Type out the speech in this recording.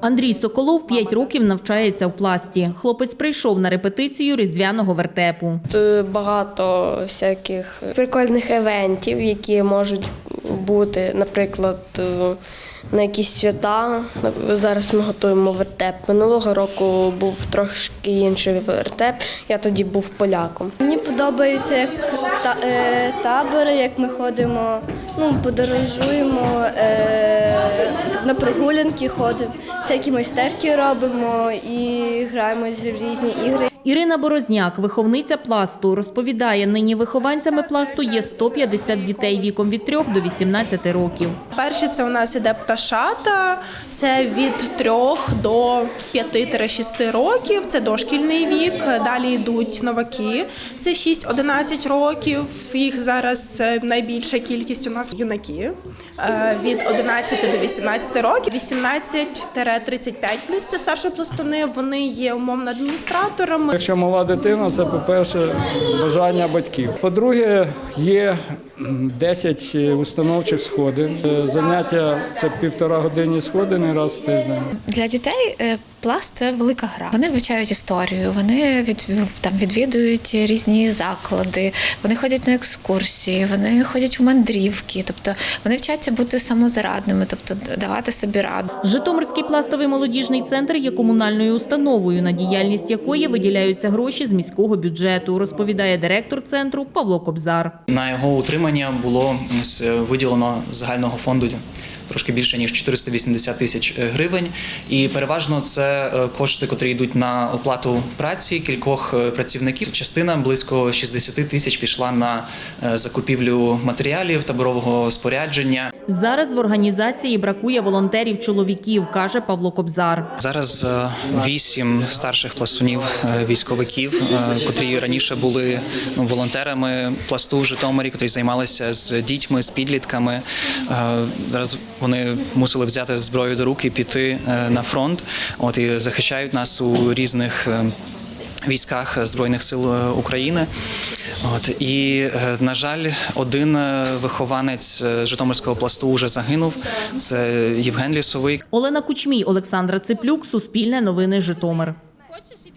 Андрій Соколов 5 років навчається в пласті. Хлопець прийшов на репетицію різдвяного вертепу. Тут багато всяких прикольних евентів, які можуть бути, наприклад, на якісь свята. Зараз ми готуємо вертеп. Минулого року був трошки інший вертеп. Я тоді був поляком. Мені подобається як е, табори, як ми ходимо, ну, подорожуємо, е, на прогулянки ходимо, всякі майстерки робимо і граємо в різні ігри. Ірина Борозняк, виховниця пласту, розповідає, нині вихованцями пласту є 150 дітей віком від 3 до 18 років. Перші це у нас іде пташата, це від 3 до 5-6 років, це дошкільний вік. Далі йдуть новаки, це 6-11 років. Їх зараз е, найбільша кількість у нас юнаки е, від 11 до 18 років. 18-35 плюс це старші пластуни. Вони є умовно адміністраторами. Якщо мала дитина, це по-перше бажання батьків. По-друге, є м, 10 установчих сходин. Е, Заняття це півтора години сходини раз в тиждень. Для дітей е, пласт це велика гра. Вони вивчають історію, вони від, там відвідують різні заклади, вони ходять на екскурсії, вони ходять у мандрівки, тобто вони вчаться бути самозарадними, тобто давати собі раду. Житомирський пластовий молодіжний центр є комунальною установою, на діяльність якої виділяються гроші з міського бюджету, розповідає директор центру Павло Кобзар. На його утримання було виділено загального фонду трошки більше ніж 480 тисяч е, гривень. І переважно це е, кошти, котрі йдуть на оплату праці кількох е, працівників. Частина близько 60 тисяч пішла на закупівлю матеріалів таборового спорядження. Зараз в організації бракує волонтерів-чоловіків, каже Павло Кобзар. Зараз е, вісім старших пластунів е, військовиків, е, котрі раніше були ну, волонтерами пласту в Житомирі, котрі займалися з дітьми, з підлітками. Зараз вони мусили взяти зброю до рук і піти на фронт. От і захищають нас у різних. Військах збройних сил е, України, от і е, на жаль, один е, вихованець Житомирського пласту вже загинув. Це Євген Лісовий, Олена Кучмій, Олександра Циплюк, Суспільне новини Житомир.